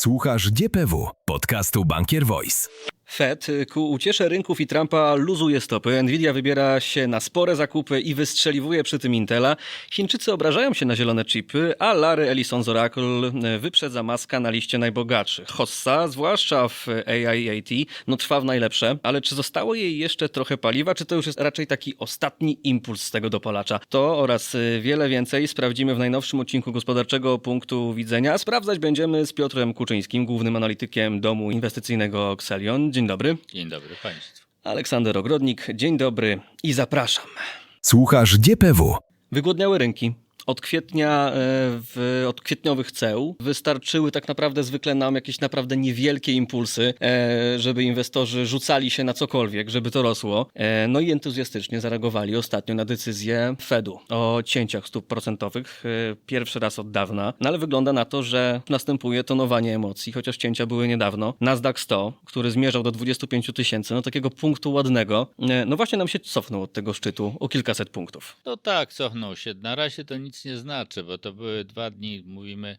Słuchasz DPW, podcastu Bankier Voice. Fed ku uciesze rynków i Trumpa luzuje stopy. Nvidia wybiera się na spore zakupy i wystrzeliwuje przy tym Intela. Chińczycy obrażają się na zielone chipy, a Larry Ellison z Oracle wyprzedza Maska na liście najbogatszych. Hossa, zwłaszcza w AIAT, no trwa w najlepsze, ale czy zostało jej jeszcze trochę paliwa, czy to już jest raczej taki ostatni impuls z tego dopalacza? To oraz wiele więcej sprawdzimy w najnowszym odcinku gospodarczego punktu widzenia. Sprawdzać będziemy z Piotrem Kuczyńskim, głównym analitykiem domu inwestycyjnego Xelion. Dzień dobry. Dzień dobry Państwu. Aleksander Ogrodnik, dzień dobry i zapraszam. Słuchasz DPW. Wygłodniały rynki. Od kwietnia, e, w, od kwietniowych ceł wystarczyły tak naprawdę zwykle nam jakieś naprawdę niewielkie impulsy, e, żeby inwestorzy rzucali się na cokolwiek, żeby to rosło. E, No i entuzjastycznie zareagowali ostatnio na decyzję Fedu o cięciach stóp procentowych. Pierwszy raz od dawna. No ale wygląda na to, że następuje tonowanie emocji, chociaż cięcia były niedawno. Nasdaq 100, który zmierzał do 25 tysięcy, no takiego punktu ładnego, no właśnie nam się cofnął od tego szczytu o kilkaset punktów. No tak, cofnął się. Na razie to nic nie znaczy, bo to były dwa dni, mówimy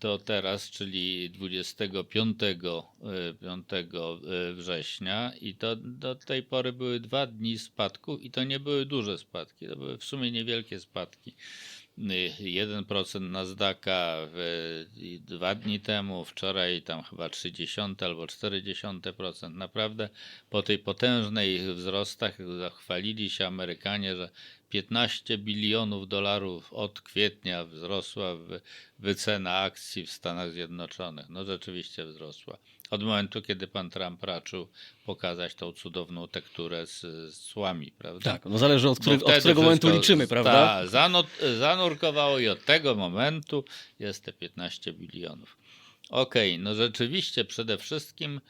to teraz, czyli 25 e, 5 e, września i to do tej pory były dwa dni spadków i to nie były duże spadki, to były w sumie niewielkie spadki. Y, 1% Nasdaqa w, i dwa dni temu, wczoraj tam chyba 30 albo 40%. Naprawdę po tej potężnej wzrostach zachwalili się Amerykanie, że 15 bilionów dolarów od kwietnia wzrosła wycena akcji w Stanach Zjednoczonych. No rzeczywiście wzrosła. Od momentu, kiedy pan Trump raczył pokazać tą cudowną tekturę z, z cłami, prawda? Tak, no zależy od, który, od którego momentu liczymy, prawda? Zanot, zanurkowało i od tego momentu jest te 15 bilionów. Okej, no rzeczywiście przede wszystkim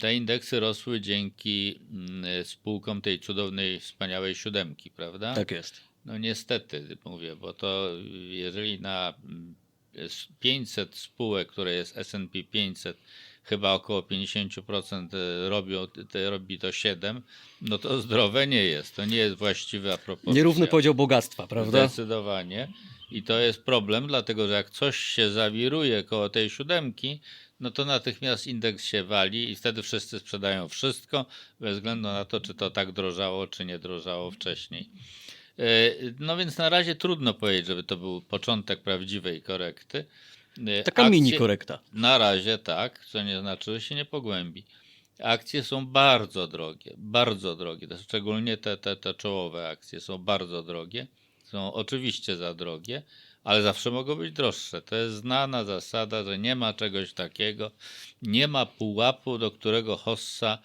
te indeksy rosły dzięki mm, spółkom tej cudownej, wspaniałej siódemki, prawda? Tak jest. No niestety mówię, bo to jeżeli na mm, s- 500 spółek, które jest S&P 500, chyba około 50% robią, te, robi to 7, no to zdrowe nie jest. To nie jest właściwa proporcja. Nierówny podział bogactwa, prawda? Zdecydowanie. I to jest problem, dlatego że jak coś się zawiruje koło tej siódemki, no to natychmiast indeks się wali i wtedy wszyscy sprzedają wszystko, bez względu na to, czy to tak drożało, czy nie drożało wcześniej. E, No więc na razie trudno powiedzieć, żeby to był początek prawdziwej korekty. E, Taka akcje- mini korekta. Na razie tak, co nie znaczy, że się nie pogłębi. Akcje są bardzo drogie, bardzo drogie. Szczególnie te, te, te czołowe akcje są bardzo drogie. Są oczywiście za drogie, ale zawsze mogą być droższe. To jest znana zasada, że nie ma czegoś takiego, nie ma pułapu, do którego hossa,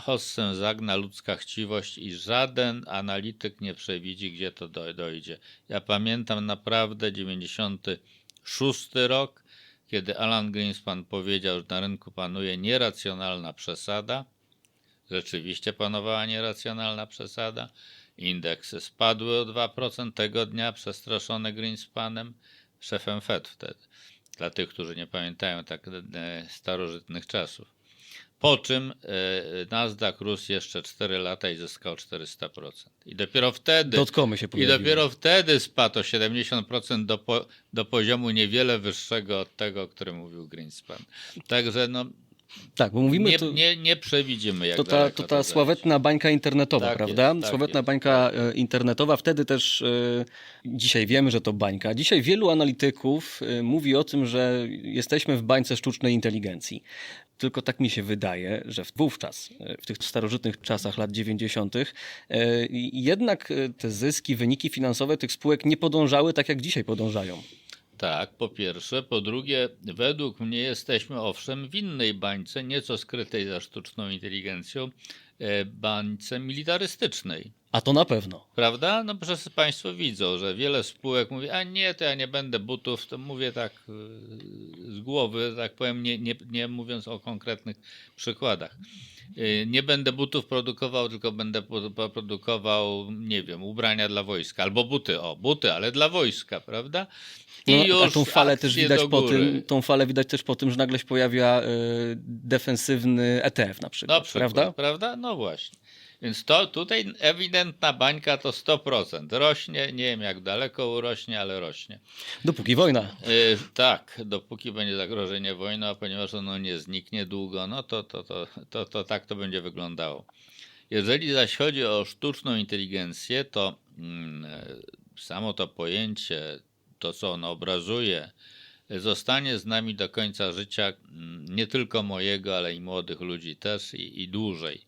hossę zagna ludzka chciwość i żaden analityk nie przewidzi, gdzie to do- dojdzie. Ja pamiętam naprawdę 96 rok, kiedy Alan Greenspan powiedział, że na rynku panuje nieracjonalna przesada. Rzeczywiście panowała nieracjonalna przesada. Indeksy spadły o 2% tego dnia, przestraszone Greenspanem, szefem Fed wtedy. Dla tych, którzy nie pamiętają tak e, starożytnych czasów. Po czym e, Nasdaq rósł jeszcze 4 lata i zyskał 400%. I dopiero wtedy Dotkomy się i dopiero wtedy spadł o 70% do, po, do poziomu niewiele wyższego od tego, o którym mówił Greenspan. Także no, Tak, bo mówimy nie, tu... nie, nie przewidzimy, jak To ta, to ta sławetna bańka internetowa, Tak prawda? jest, tak sławetna jest, bańka e, internetowa. Wtedy też e, dzisiaj wiemy, że to bańka. Dzisiaj wielu analityków e, mówi o tym, że jesteśmy w bańce sztucznej inteligencji. Tylko tak mi się wydaje, że wówczas, w tych starożytnych czasach lat 90., e, jednak te zyski, wyniki finansowe tych spółek nie podążały tak, jak dzisiaj podążają. Tak, po pierwsze. Po drugie, według mnie jesteśmy owszem w innej bańce, nieco skrytej za sztuczną inteligencją, bańce militarystycznej. A to na pewno. Prawda? No przecież Państwo widzą, że wiele spółek mówi, a nie, to ja nie będę butów, to mówię tak yy, z głowy, tak powiem, nie, nie, nie mówiąc o konkretnych przykładach. Yy, Nie będę butów produkował, tylko będę produkował, nie wiem, ubrania dla wojska, albo buty, o, buty, ale dla wojska, prawda? No, a tą falę też widać po tym, tą falę widać też po tym, że nagle się pojawia e, defensywny ETF na przykład, Na przykład, prawda? prawda? No właśnie. Więc to tutaj ewidentna bańka to 100%. Rośnie, nie wiem jak daleko urośnie, ale rośnie. Dopóki wojna. Yy, tak, dopóki będzie zagrożenie wojną, a ponieważ ono nie zniknie długo, no to, to, to, to, to tak to będzie wyglądało. Jeżeli zaś chodzi o sztuczną inteligencję, to mm, e, samo to pojęcie, to co ono obrazuje, zostanie z nami do końca życia, mm, nie tylko mojego, ale i młodych ludzi też i, i dłużej.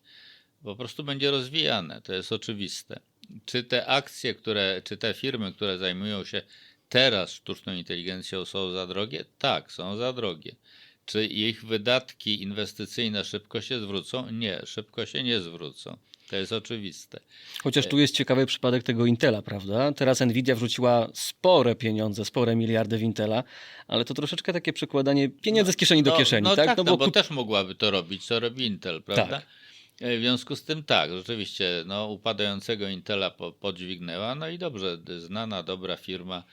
Po prostu będzie rozwijane, to jest oczywiste. Czy te akcje, które, czy te firmy, które zajmują się teraz sztuczną inteligencją są za drogie? Tak, są za drogie. Czy ich wydatki inwestycyjne szybko się zwrócą? Nie, szybko się nie zwrócą. To jest oczywiste. Chociaż tu jest ciekawy przypadek tego Intela, prawda? Teraz Nvidia wrzuciła spore pieniądze, spore miliardy w Intela, ale to troszeczkę takie przekładanie pieniędzy z kieszeni do no, kieszeni, no tak? tak, no bo, kup- też mogłaby to robić, co robi Intel, prawda? Tak. E, W związku z tym tak, rzeczywiście, no, upadającego Intela po, podźwignęła, no i dobrze, znana, dobra firma,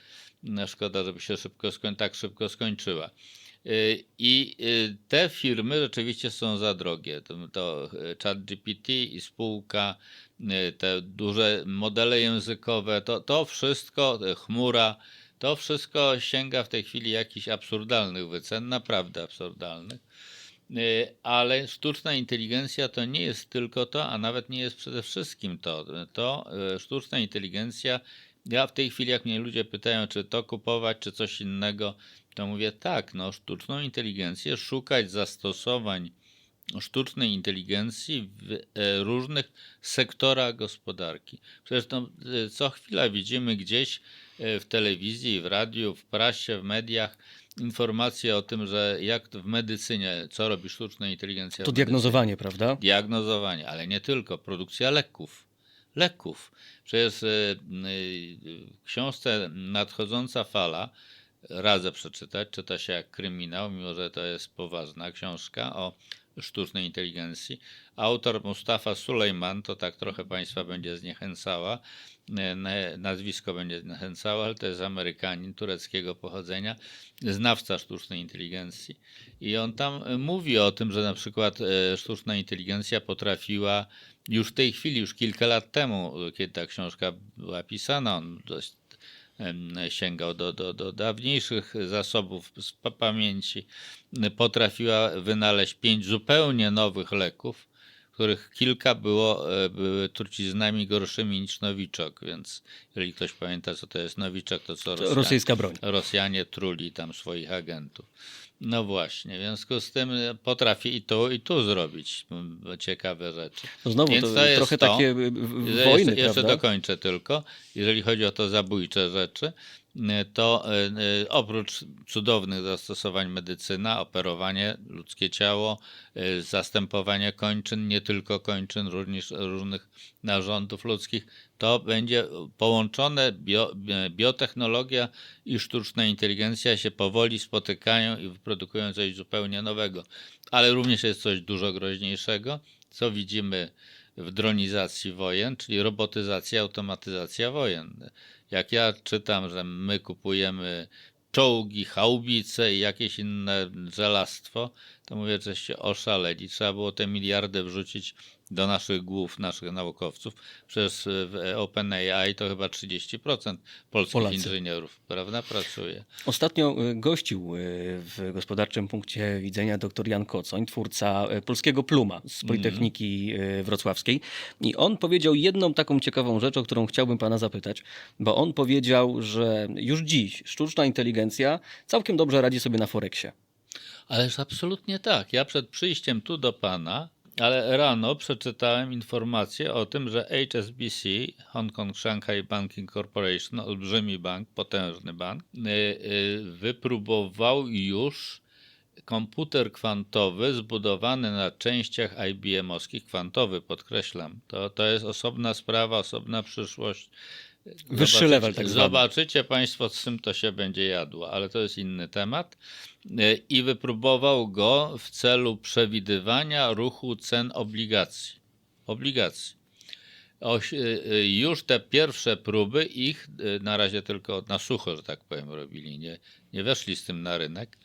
no, szkoda, żeby się szybko skoń, tak szybko skończyła. Y, I y, te firmy rzeczywiście są za drogie. To, ChatGPT i spółka, te duże modele językowe, to, to wszystko, chmura, to wszystko sięga w tej chwili jakichś absurdalnych wycen, naprawdę absurdalnych. Y, Ale sztuczna inteligencja to nie jest tylko to, a nawet nie jest przede wszystkim to. To y, sztuczna inteligencja. Ja w tej chwili, jak mnie ludzie pytają, czy to kupować, czy coś innego, to mówię tak, no, sztuczną inteligencję, szukać zastosowań sztucznej inteligencji w e, różnych sektorach gospodarki. Przecież co chwila widzimy gdzieś e, w telewizji, w radiu, w prasie, w mediach informacje o tym, że jak w medycynie, co robi sztuczna inteligencja. To w diagnozowanie, prawda? Diagnozowanie, ale nie tylko, produkcja leków. Leków. Przecież e, e, w książce Nadchodząca fala radzę przeczytać, czyta się jak kryminał, mimo że to jest poważna książka o sztucznej inteligencji. Autor Mustafa Sulejman, to tak trochę Państwa będzie zniechęcała, e, na- nazwisko będzie zniechęcało, ale to jest Amerykanin tureckiego pochodzenia, znawca sztucznej inteligencji. I on tam e, mówi o tym, że na przykład e, sztuczna inteligencja potrafiła już w tej chwili, już kilka lat temu, kiedy ta książka była pisana, on dość sięgał do, do, do dawniejszych zasobów z pa- pamięci, potrafiła wynaleźć pięć zupełnie nowych leków, których kilka było, e, były truciznami gorszymi niż nowiczok, więc jeżeli ktoś pamięta, co to jest nowiczok, to co Rosjanie, rosyjska broń. Rosjanie truli tam swoich agentów. No właśnie, w związku z tym e, potrafi i tu, i tu zrobić ciekawe rzeczy. No znowu Więc to, to jest trochę to. takie Jeszcze- wojny, jeszcze, jeszcze dokończę tylko. Jeżeli chodzi o to zabójcze rzeczy, to y, y, oprócz cudownych zastosowań medycyna, operowanie, ludzkie ciało, y, zastępowanie kończyn, nie tylko kończyn, również różnych narządów ludzkich, to będzie połączone bio, bi- biotechnologia i sztuczna inteligencja się powoli spotykają i wyprodukują coś zupełnie nowego. Ale również jest coś dużo groźniejszego, co widzimy w dronizacji wojen, czyli robotyzacja, automatyzacja wojen. Jak ja czytam, że my kupujemy czołgi, haubice i jakieś inne żelastwo, to mówię, żeście oszaleli. Trzeba było te miliardy wrzucić do naszych głów, naszych naukowców. Przez w OpenAI to chyba 30% polskich Polacy. inżynierów, prawda, pracuje. Ostatnio y, gościł w gospodarczym punkcie widzenia dr Jan Kocoń, twórca polskiego Pluma z Politechniki y, Wrocławskiej. I on powiedział jedną taką ciekawą rzecz, o którą chciałbym pana zapytać, bo on powiedział, że już dziś sztuczna inteligencja całkiem dobrze radzi sobie na Forexie. Ależ absolutnie tak. Ja przed przyjściem tu do pana, ale rano przeczytałem informację o tym, że HSBC, Hong Kong Shanghai Banking Corporation, olbrzymi bank, potężny bank, y, y, wypróbował już komputer kwantowy zbudowany na częściach IBM-owskich, kwantowy podkreślam. To, to jest osobna sprawa, osobna przyszłość. Wyższy level tak zwany. Zobaczycie Państwo, z czym to się będzie jadło, ale to jest inny temat. Y, I wypróbował go w celu przewidywania ruchu cen obligacji. Obligacji. Oś, y, y, już te pierwsze próby ich na razie tylko na sucho, że tak powiem, robili. Nie, nie weszli z tym na rynek,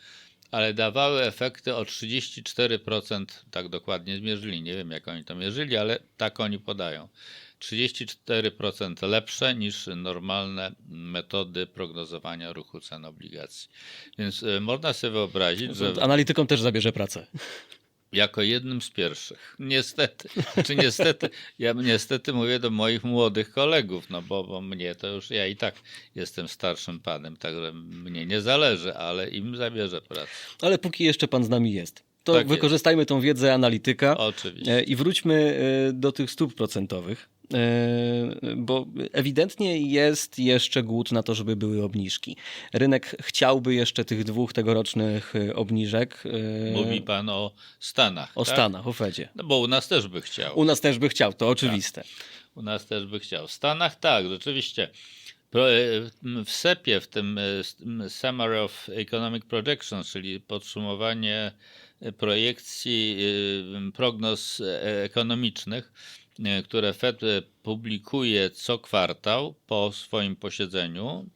ale dawały efekty o 34%, tak dokładnie zmierzyli. Nie wiem, jak oni to mierzyli, ale tak oni podają. 34% lepsze niż normalne metody prognozowania ruchu cen obligacji. Więc y, można sobie wyobrazić, że Analitykom też zabierze pracę. jako jednym z pierwszych. Niestety, czy niestety, ja niestety mówię do moich młodych kolegów, no bo, bo mnie to już, ja i tak jestem starszym panem, także mnie nie zależy, ale im zabierze pracę. Ale póki jeszcze pan z nami jest, to Tak jest. wykorzystajmy tą wiedzę analityka Oczywiście. e, i wróćmy e, do tych stóp procentowych. E, Bo ewidentnie jest jeszcze głód na to, żeby były obniżki. Rynek chciałby jeszcze tych dwóch tegorocznych obniżek. Mówi pan o Stanach. o tak? Stanach, o Fedzie. No bo u nas też by chciał. U nas też by chciał, to oczywiste. U nas też by chciał. W Stanach tak, rzeczywiście. W SEP-ie, w tym s- m, Summary of Economic Projections, czyli podsumowanie projekcji, prognoz e, ekonomicznych, e, które Fed e, publikuje co kwartał po swoim posiedzeniu.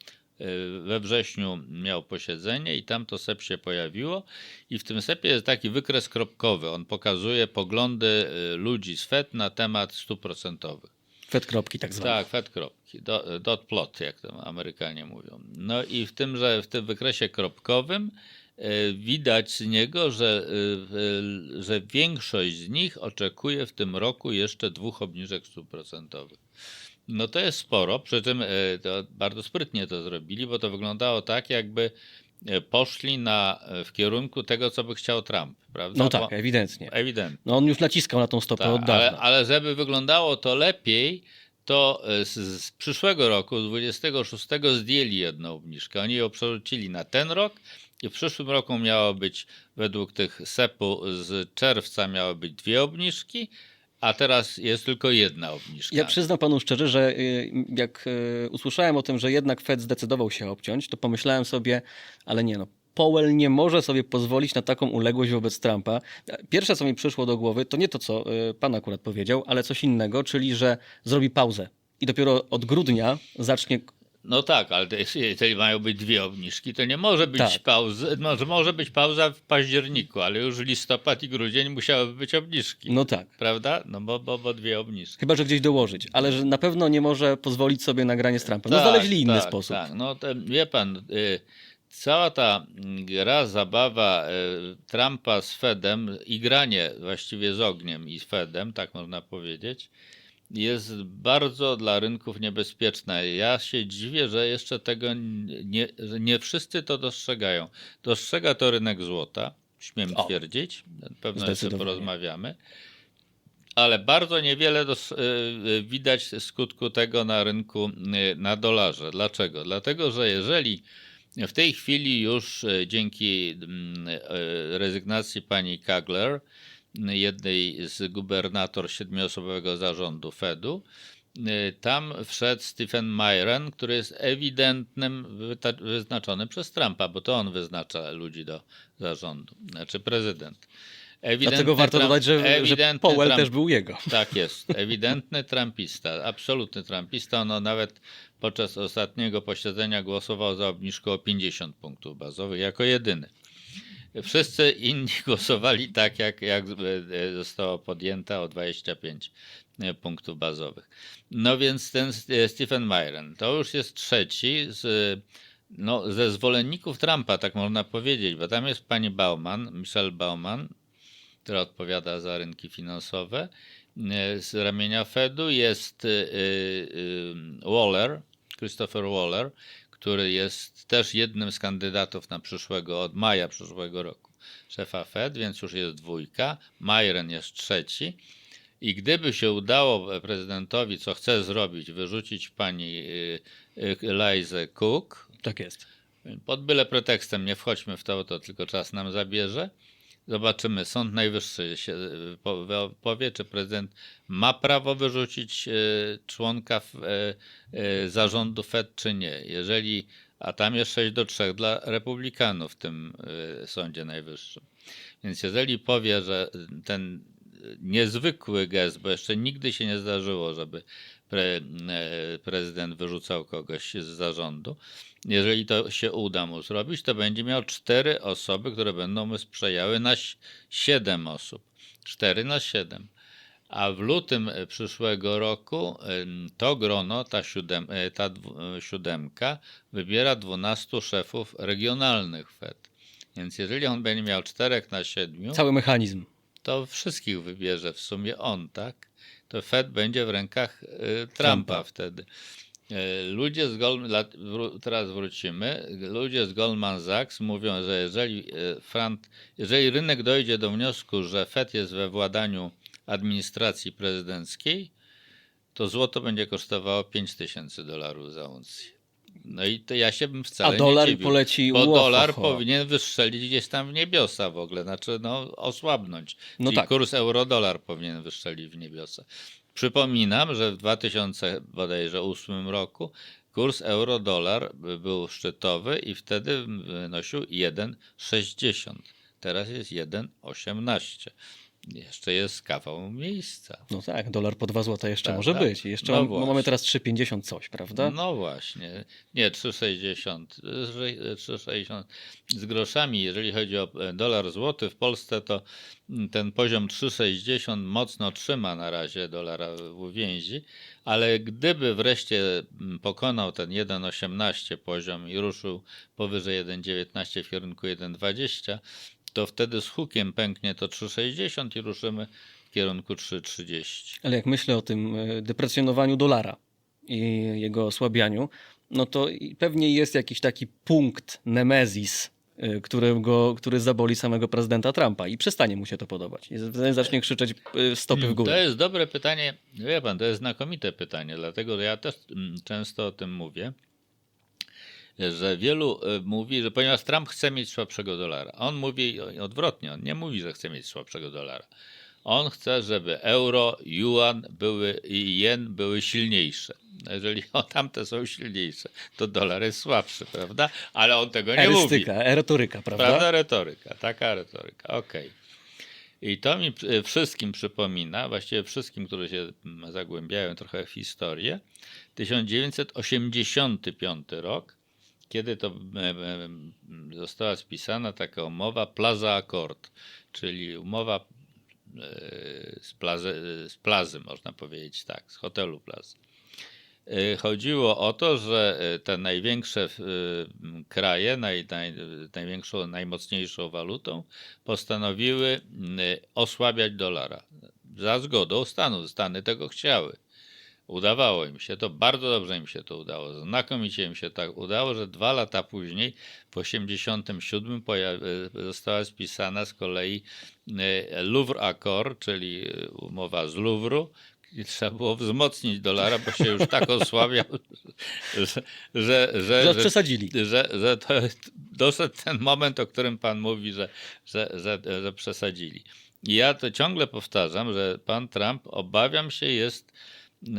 We wrześniu miał posiedzenie i tam to SEP się pojawiło. I w tym SEP-ie jest taki wykres kropkowy. On pokazuje poglądy ludzi z Fed na temat stóp procentowych. Fed kropki tak zwane. Tak, Fed kropki, do- dot plot, jak to Amerykanie mówią. No i w tym, że w tym wykresie kropkowym e, widać z niego, że, e, e, że większość z nich oczekuje w tym roku jeszcze dwóch obniżek stóp procentowych. No to jest sporo, przy czym bardzo sprytnie to zrobili, bo to wyglądało tak, jakby poszli na, w kierunku tego, co by chciał Trump, prawda? No tak, Bo, ewidentnie. ewidentnie. No on już naciskał na tą stopę Tak, od dawna. ale, ale żeby wyglądało to lepiej, to e, z, z przyszłego roku, z 26 zdjęli jedną obniżkę. Oni ją przerzucili na ten rok i w przyszłym roku miało być, według tych SEP-u z czerwca miały być dwie obniżki, a teraz jest tylko jedna obniżka. Ja przyznam panu szczerze, że y, jak y, usłyszałem o tym, że jednak Fed zdecydował się obciąć, to pomyślałem sobie, ale nie no, Powell nie może sobie pozwolić na taką uległość wobec Trumpa. Pierwsze, co mi przyszło do głowy, to nie to, co y, pan akurat powiedział, ale coś innego, czyli że zrobi pauzę. I dopiero od grudnia zacznie. No tak, ale jeżeli mają być dwie obniżki, to nie może być Tak. pauzy, może, może być pauza w październiku, ale już listopad i grudzień musiałyby być obniżki. No tak. Prawda? No bo, bo, bo dwie obniżki. Chyba, że gdzieś dołożyć, ale że na pewno nie może pozwolić sobie na granie z Trumpem. No Tak, znaleźli inny tak, sposób. Tak, no to, wie pan, y, cała ta mm, gra, zabawa y, Trumpa z Fedem i granie właściwie z ogniem i z Fedem, tak można powiedzieć, jest bardzo dla rynków niebezpieczna. Ja się dziwię, że jeszcze tego nie, nie wszyscy to dostrzegają. Dostrzega to rynek złota, śmiem O. twierdzić, pewno jeszcze porozmawiamy. Ale bardzo niewiele dos- y, y, widać skutku tego na rynku y, na dolarze. Dlaczego? Dlatego, że jeżeli w tej chwili już dzięki mm, rezygnacji pani Kagler, jednej z gubernator siedmioosobowego zarządu Fedu, y, tam wszedł Stephen Myren, który jest ewidentnym wyznaczonym przez Trumpa, bo to on wyznacza ludzi do zarządu, znaczy prezydent. Ewidentny Dlatego warto Trump- dodać, że, że Powell Trump- też był jego. tak jest. Ewidentny trumpista, absolutny trumpista. No nawet podczas ostatniego posiedzenia głosował za obniżką o 50 punktów bazowych jako jedyny. Wszyscy inni głosowali tak, jak, jak e, została podjęta o 25 punktów bazowych. No więc ten e, Stephen Myron to już jest trzeci z, no, ze zwolenników Trumpa, tak można powiedzieć, bo tam jest pani Bauman, Michelle Bauman, która odpowiada za rynki finansowe. E, Z ramienia Fedu jest e, e, Waller, Christopher Waller, który jest też jednym z kandydatów na przyszłego, od maja przyszłego roku, szefa Fed, więc już jest dwójka. Myron jest trzeci. I gdyby się udało prezydentowi, co chce zrobić, wyrzucić pani Lizę Cook, Tak jest. pod byle pretekstem, nie wchodźmy w to, to tylko czas nam zabierze. Zobaczymy, Sąd Najwyższy się y, powie- czy prezydent ma prawo wyrzucić y, członka y, zarządu Fed, czy nie. Jeżeli, a tam jest 6 do 3 dla republikanów w tym Sądzie Najwyższym. Więc jeżeli powie, że ten niezwykły gest, bo jeszcze nigdy się nie zdarzyło, żeby pre, e, prezydent wyrzucał kogoś z zarządu. Jeżeli to się uda mu zrobić, to będzie miał cztery osoby, które będą mu sprzyjały na si- siedem osób. Cztery na siedem. A w lutym przyszłego roku to grono, ta, siódem, e, ta e, siódemka, wybiera 12 szefów regionalnych Fed. Więc jeżeli on będzie miał czterech na siedmiu, Cały mechanizm. To wszystkich wybierze w sumie on, tak? To Fed będzie w rękach e, Trumpa, Trumpa. wtedy. E, Ludzie z Goldman, teraz wrócimy, ludzie z Goldman Sachs mówią, że jeżeli, e, Frant, jeżeli rynek dojdzie do wniosku, że Fed jest we władaniu administracji prezydenckiej, to złoto będzie kosztowało 5000 dolarów za uncję. No i to ja się bym wcale A dolar nie dziwił, poleci bo dolar powinien wystrzelić gdzieś tam w niebiosa w ogóle, znaczy no osłabnąć. No Czyli tak. kurs euro-dolar powinien wystrzelić w niebiosa. Przypominam, że w 2008 roku kurs euro-dolar był szczytowy i wtedy wynosił 1,60. Teraz jest 1,18. Jeszcze jest kawał miejsca. No tak, dolar po 2 złota jeszcze Tak, może tak. być. Jeszcze No mam, właśnie. mamy teraz 3,50 coś, prawda? No właśnie. Nie, 3,60. Że- 3,60 z groszami. Jeżeli chodzi o e, dolar złoty w Polsce, to mm, ten poziom 3,60 mocno trzyma na razie dolara w uwięzi, ale gdyby wreszcie mm, pokonał ten 1,18 poziom i ruszył powyżej 1,19 w kierunku 1,20, to wtedy z hukiem pęknie to 3,60 i ruszymy w kierunku 3,30. Ale jak myślę o tym e, deprecjonowaniu dolara i jego osłabianiu, no to pewnie jest jakiś taki punkt nemezis, e, którego, który zaboli samego prezydenta Trumpa i przestanie mu się to podobać. I zacznie krzyczeć e, stopy w górę. To jest dobre pytanie. Wie pan, to jest znakomite pytanie, dlatego że ja też mm, często o tym mówię, że wielu y, mówi, że ponieważ Trump chce mieć słabszego dolara, on mówi odwrotnie, on nie mówi, że chce mieć słabszego dolara. On chce, żeby euro, yuan były i jen były silniejsze. Jeżeli o, tamte są silniejsze, to dolar jest słabszy, prawda? Ale on tego nie mówi. Erystyka, erotoryka, prawda? Prawda? Retoryka, taka retoryka, okej. I to mi przy- wszystkim przypomina, właściwie wszystkim, którzy się zagłębiają trochę w historię, 1985 rok, kiedy to została spisana taka umowa Plaza Accord, czyli umowa e, z plazy, z plazy, można powiedzieć tak, z hotelu Plazy. E, Chodziło o to, że e, te największe kraje, naj, naj, największą, najmocniejszą walutą, postanowiły osłabiać dolara. Za zgodą Stanów. Stany tego chciały. Udawało im się to, bardzo dobrze im się to udało. Znakomicie im się tak udało, że dwa lata później, w 1987, została spisana z kolei e, Louvre Accord, czyli e, umowa z Louvru, i trzeba było wzmocnić dolara, bo się już tak osłabiał, że, że, że, Że przesadzili. że, że to doszedł ten moment, o którym pan mówi, że, że, że, że przesadzili. I ja to ciągle powtarzam, że pan Trump, obawiam się, jest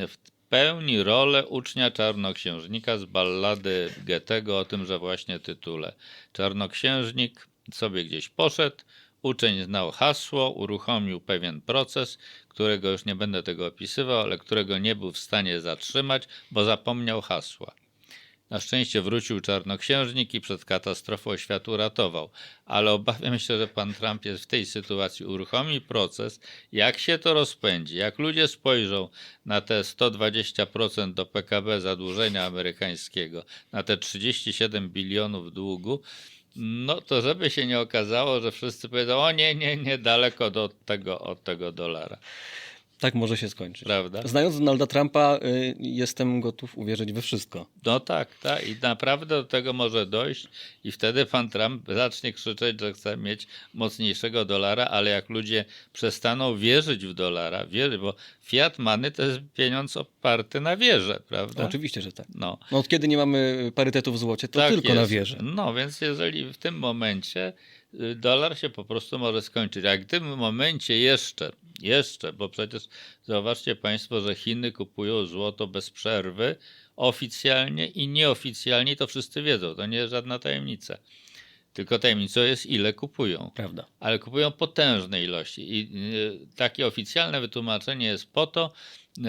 w pełni rolę ucznia czarnoksiężnika z ballady Goethego o tymże właśnie tytule. Czarnoksiężnik sobie gdzieś poszedł, uczeń znał hasło, uruchomił pewien proces, którego już nie będę tego opisywał, ale którego nie był w stanie zatrzymać, bo zapomniał hasła. Na szczęście wrócił czarnoksiężnik i przed katastrofą świat uratował, ale obawiam się, że pan Trump jest w tej sytuacji, uruchomi proces, jak się to rozpędzi, jak ludzie spojrzą na te 120% do PKB zadłużenia amerykańskiego, na te 37 bilionów długu, no to żeby się nie okazało, że wszyscy powiedzą, o nie, nie, nie, daleko do tego, od tego dolara, Tak może się skończyć. prawda? Znając Donalda Trumpa, y, jestem gotów uwierzyć we wszystko. No tak, tak. I naprawdę do tego może dojść i wtedy pan Trump zacznie krzyczeć, że chce mieć mocniejszego dolara, ale jak ludzie przestaną wierzyć w dolara, wierzy, bo fiat money to jest pieniądz oparty na wierze, prawda? Oczywiście, że tak. No. No, od kiedy nie mamy parytetu w złocie, to tak tylko jest. na wierze. No więc jeżeli w tym momencie y, dolar się po prostu może skończyć, a w tym momencie jeszcze, jeszcze, bo przecież zauważcie Państwo, że Chiny kupują złoto bez przerwy, oficjalnie i nieoficjalnie, to wszyscy wiedzą, to nie jest żadna tajemnica. Tylko tajemnicą jest, ile kupują. Prawda. Ale kupują potężne ilości. I y, takie oficjalne wytłumaczenie jest po to,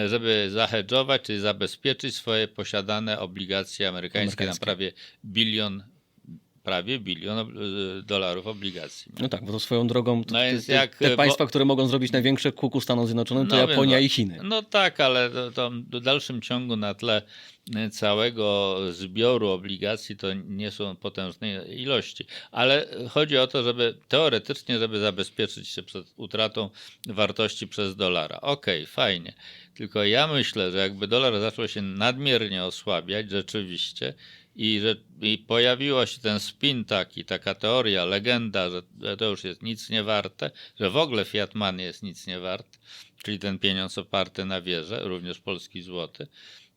żeby zahedżować, czyli zabezpieczyć swoje posiadane obligacje amerykańskie, Amerykańskie. na prawie bilion, prawie bilion y, dolarów obligacji. No tak, bo to swoją drogą t- No te, jak, te bo- państwa, które mogą zrobić największe kuku Stanom Zjednoczonym, to No Japonia no. i Chiny. No tak, ale to, to w dalszym ciągu na tle y, całego zbioru obligacji to nie są potężne ilości. Ale chodzi o to, żeby teoretycznie, żeby zabezpieczyć się przed utratą wartości przez dolara. Okej, fajnie. Tylko ja myślę, że jakby dolar zaczął się nadmiernie osłabiać rzeczywiście i że i pojawiło się ten spin taki, taka teoria, legenda, że że to już jest nic nie warte, że w ogóle fiat money jest nic nie wart, czyli ten pieniądz oparty na wierze, również polski złoty,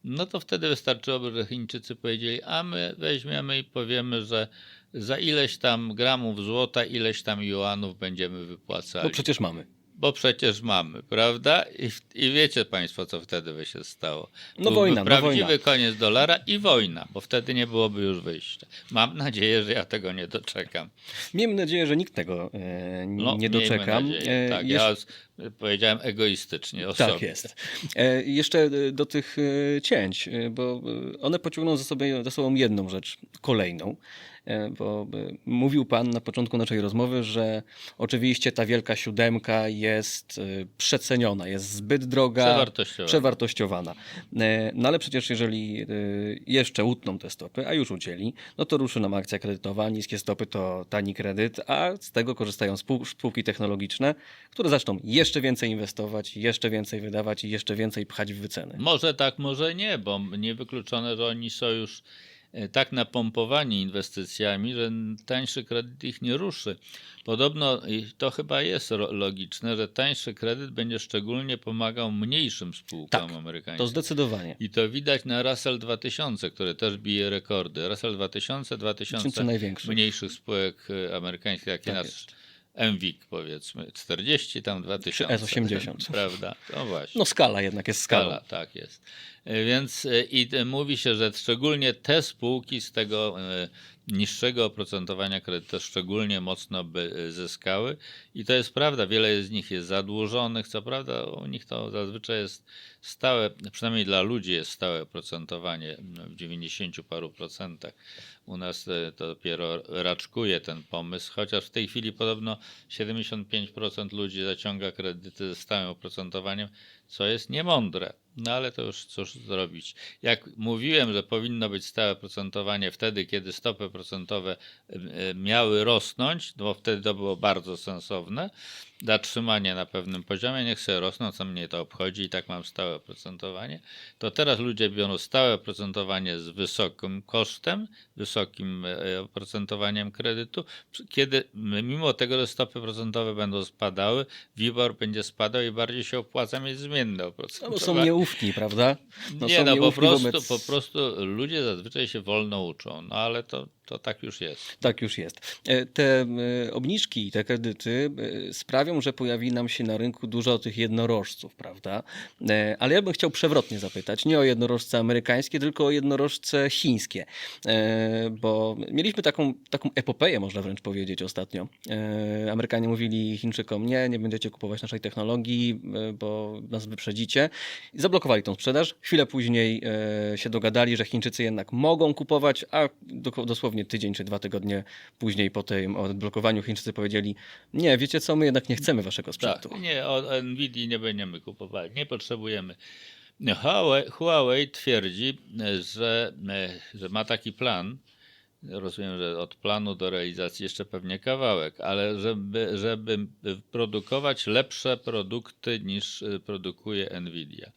no to wtedy wystarczyłoby, że Chińczycy powiedzieli, a my weźmiemy i powiemy, że za ileś tam gramów złota, ileś tam juanów będziemy wypłacali. Bo przecież mamy. Bo przecież mamy, prawda? I, I wiecie Państwo, co wtedy by się stało. No Byłby wojna, no Prawdziwy wojna. koniec dolara i wojna, bo wtedy nie byłoby już wyjścia. Mam nadzieję, że ja tego nie doczekam. Miejmy nadzieję, że nikt tego e, No, nie doczeka. nadzieję. E, Tak, jeszcze- ja powiedziałem egoistycznie o Tak jest. E, jeszcze e, do tych e, cięć, e, bo e, one pociągną za, sobie, za sobą jedną rzecz, kolejną. E, Bo e, mówił Pan na początku naszej rozmowy, że oczywiście ta wielka siódemka jest e, przeceniona, jest zbyt droga, Przewartościowana. przewartościowana. No ale przecież jeżeli jeszcze utną te stopy, a już ucięli, no to ruszy nam akcja kredytowa, niskie stopy to tani kredyt, a z tego korzystają spół- spółki technologiczne, które zaczną jeszcze więcej inwestować, jeszcze więcej wydawać i jeszcze więcej pchać w wyceny. Może tak, może nie, bo niewykluczone, że oni są już tak napompowani inwestycjami, że tańszy kredyt ich nie ruszy. Podobno, i to chyba jest logiczne, że tańszy kredyt będzie szczególnie pomagał mniejszym spółkom Tak, amerykańskim. To zdecydowanie. I to widać na Russell 2000, który też bije rekordy. Russell 2000, 2000 Tysiące największych. mniejszych spółek e, amerykańskich, jak Tak nasz jest. MWIG powiedzmy, 40, tam 2000. S80. Prawda, no właśnie. No skala jednak jest skalą. Skala, tak jest. Więc e, i e, mówi się, że szczególnie te spółki z tego e, niższego oprocentowania kredytu szczególnie mocno by e, zyskały. I to jest prawda, wiele z nich jest zadłużonych. Co prawda, u nich to zazwyczaj jest stałe, przynajmniej dla ludzi jest stałe oprocentowanie no, w 90 paru procentach. U nas e, to dopiero raczkuje ten pomysł, chociaż w tej chwili podobno 75% ludzi zaciąga kredyty ze stałym oprocentowaniem, co jest niemądre. No ale to już cóż zrobić. Jak mówiłem, że powinno być stałe procentowanie wtedy, kiedy stopy procentowe miały rosnąć, no bo wtedy to było bardzo sensowne, dla trzymania na pewnym poziomie, niech sobie rosną, co mnie to obchodzi i tak mam stałe oprocentowanie, to teraz ludzie biorą stałe oprocentowanie z wysokim kosztem, wysokim e, oprocentowaniem kredytu, kiedy mimo tego, że stopy procentowe będą spadały, WIBOR będzie spadał i bardziej się opłaca mieć zmienne No oprocentowanie. są nieufni, prawda? No nie, no po prostu, wobec- po prostu ludzie zazwyczaj się wolno uczą, no ale to, to tak już jest. Tak już jest. E, Te e, obniżki i te kredyty e, sprawią, że pojawi nam się na rynku dużo tych jednorożców, prawda? Ale ja bym chciał przewrotnie zapytać, nie o jednorożce amerykańskie, tylko o jednorożce chińskie. Bo mieliśmy taką, taką epopeję, można wręcz powiedzieć, ostatnio. Amerykanie mówili Chińczykom, nie, nie będziecie kupować naszej technologii, bo nas wyprzedzicie. I zablokowali tą sprzedaż. Chwilę później e, się dogadali, że Chińczycy jednak mogą kupować, a do, dosłownie tydzień czy dwa tygodnie później po tym odblokowaniu Chińczycy powiedzieli, nie, wiecie co, my jednak nie chcemy waszego sprzętu. Tak, nie, od Nvidia nie będziemy kupowali, nie potrzebujemy. Huawei, Huawei twierdzi, e, że, e, że ma taki plan, rozumiem, że od planu do realizacji jeszcze pewnie kawałek, ale żeby, żeby produkować lepsze produkty niż e, produkuje Nvidia.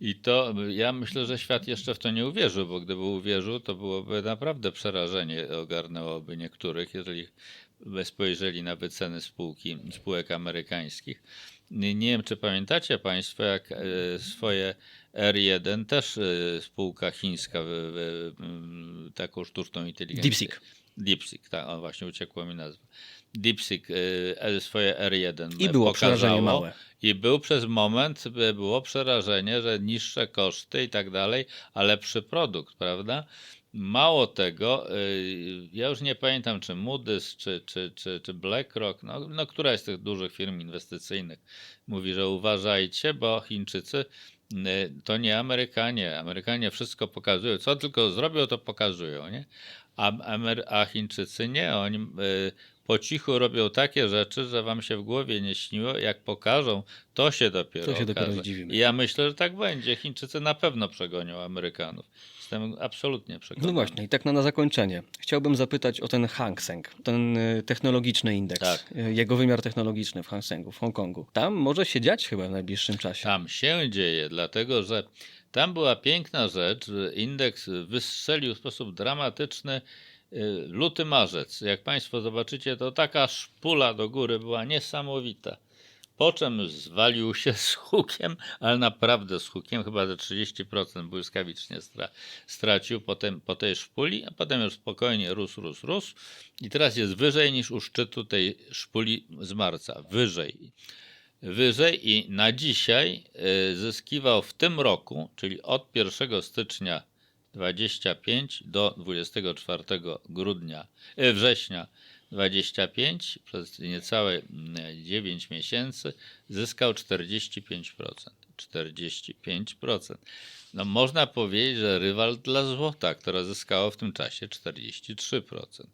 I to ja myślę, że świat jeszcze w to nie uwierzył, bo gdyby uwierzył, to byłoby naprawdę przerażenie ogarnęłoby niektórych, jeżeli spojrzeli na wyceny spółki, spółek amerykańskich. Nie wiem, czy pamiętacie Państwo, jak e, swoje R1, też e, spółka chińska, w- w- m, taką sztuczną inteligencję. DeepSeek. DeepSeek, tak, o właśnie uciekło mi nazwa. DeepSeek e, swoje R1 I było pokazało. przerażenie małe. I był przez moment, by było przerażenie, że niższe koszty i tak dalej, a lepszy produkt, prawda? Mało tego, y, ja już nie pamiętam, czy Moody's, czy, czy, czy, czy BlackRock, no, no któraś z tych dużych firm inwestycyjnych mówi, że uważajcie, bo Chińczycy y, to nie Amerykanie. Amerykanie wszystko pokazują. Co tylko zrobią, to pokazują, nie? A, Amer- a Chińczycy nie. Oni y, po cichu robią takie rzeczy, że wam się w głowie nie śniło. Jak pokażą, to się dopiero To się dopiero. I ja myślę, że tak będzie. Chińczycy na pewno przegonią Amerykanów. Jestem absolutnie przekonany. No właśnie, i tak na, na zakończenie. Chciałbym zapytać o ten Hang Seng, ten y, technologiczny indeks, Tak. y, jego wymiar technologiczny w Hang Sengu, w Hongkongu. Tam może się dziać chyba w najbliższym czasie. Tam się dzieje, dlatego że tam była piękna rzecz. Indeks wystrzelił w sposób dramatyczny y, luty marzec. Jak Państwo zobaczycie, to taka szpula do góry była niesamowita. Po czym zwalił się z hukiem, ale naprawdę z hukiem, chyba ze 30% błyskawicznie stra- stracił potem, po tej szpuli, a potem już spokojnie rósł, rósł, rósł i teraz jest wyżej niż u szczytu tej szpuli z marca. Wyżej wyżej i na dzisiaj y, zyskiwał w tym roku, czyli od 1 stycznia 25 do 24 grudnia, y, września 25 przez niecałe mm, 9 miesięcy zyskał 45%. 45%. No można powiedzieć, że rywal dla złota, które zyskało w tym czasie 43%.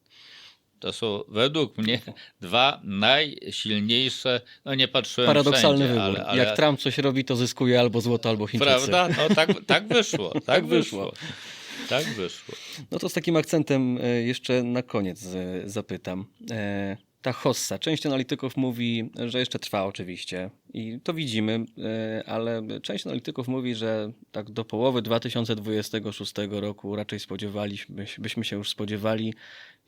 To są według mnie dwa najsilniejsze, no nie patrzyłem Paradoksalny wszędzie, wybór. ale, ale Jak Trump coś robi, to zyskuje albo złoto, albo Chińczycy. prawda? No tak, tak wyszło, Tak wyszło. Tak wyszło. No to z takim akcentem e, jeszcze na koniec e, zapytam. E, Ta hossa, część analityków mówi, że jeszcze trwa oczywiście i to widzimy, ale część analityków mówi, że tak do połowy 2026 roku raczej spodziewaliśmy, byśmy się już spodziewali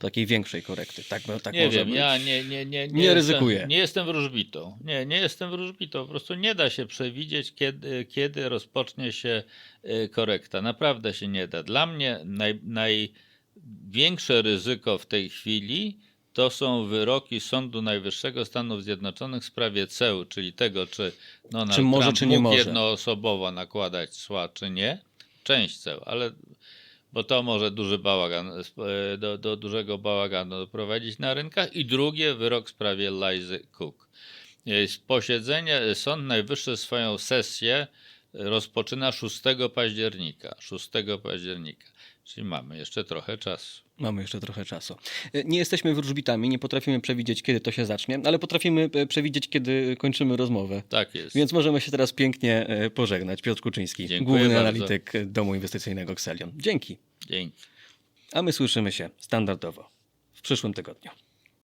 takiej większej korekty. Tak, tak nie może wiem, być? ja nie, nie, nie, Nie jestem, ryzykuję. Nie jestem wróżbitą. Nie, nie jestem wróżbitą. Po prostu nie da się przewidzieć, kiedy, kiedy rozpocznie się y, korekta. Naprawdę się nie da. Dla mnie naj, największe ryzyko w tej chwili to są wyroki Sądu Najwyższego Stanów Zjednoczonych w sprawie CEU, czyli tego, czy Donald Czy może, Trump czy nie mógł może. jednoosobowo nakładać cła, czy nie. Część CEU, ale bo to może duży bałagan, e, do, do dużego bałaganu doprowadzić na rynkach. I drugie, wyrok w sprawie Lizy Cook. E, Posiedzenie, Sąd Najwyższy swoją sesję rozpoczyna 6 października. 6 października. Czyli mamy jeszcze trochę czasu. Mamy jeszcze trochę czasu. E, Nie jesteśmy wróżbitami, nie potrafimy przewidzieć, kiedy to się zacznie, ale potrafimy e, przewidzieć, kiedy kończymy rozmowę. Tak jest. Więc możemy się teraz pięknie e, pożegnać. Piotr Kuczyński, Dziękuję główny bardzo. analityk Domu Inwestycyjnego Xelion. Dzięki. Dzięki. A my słyszymy się standardowo w przyszłym tygodniu.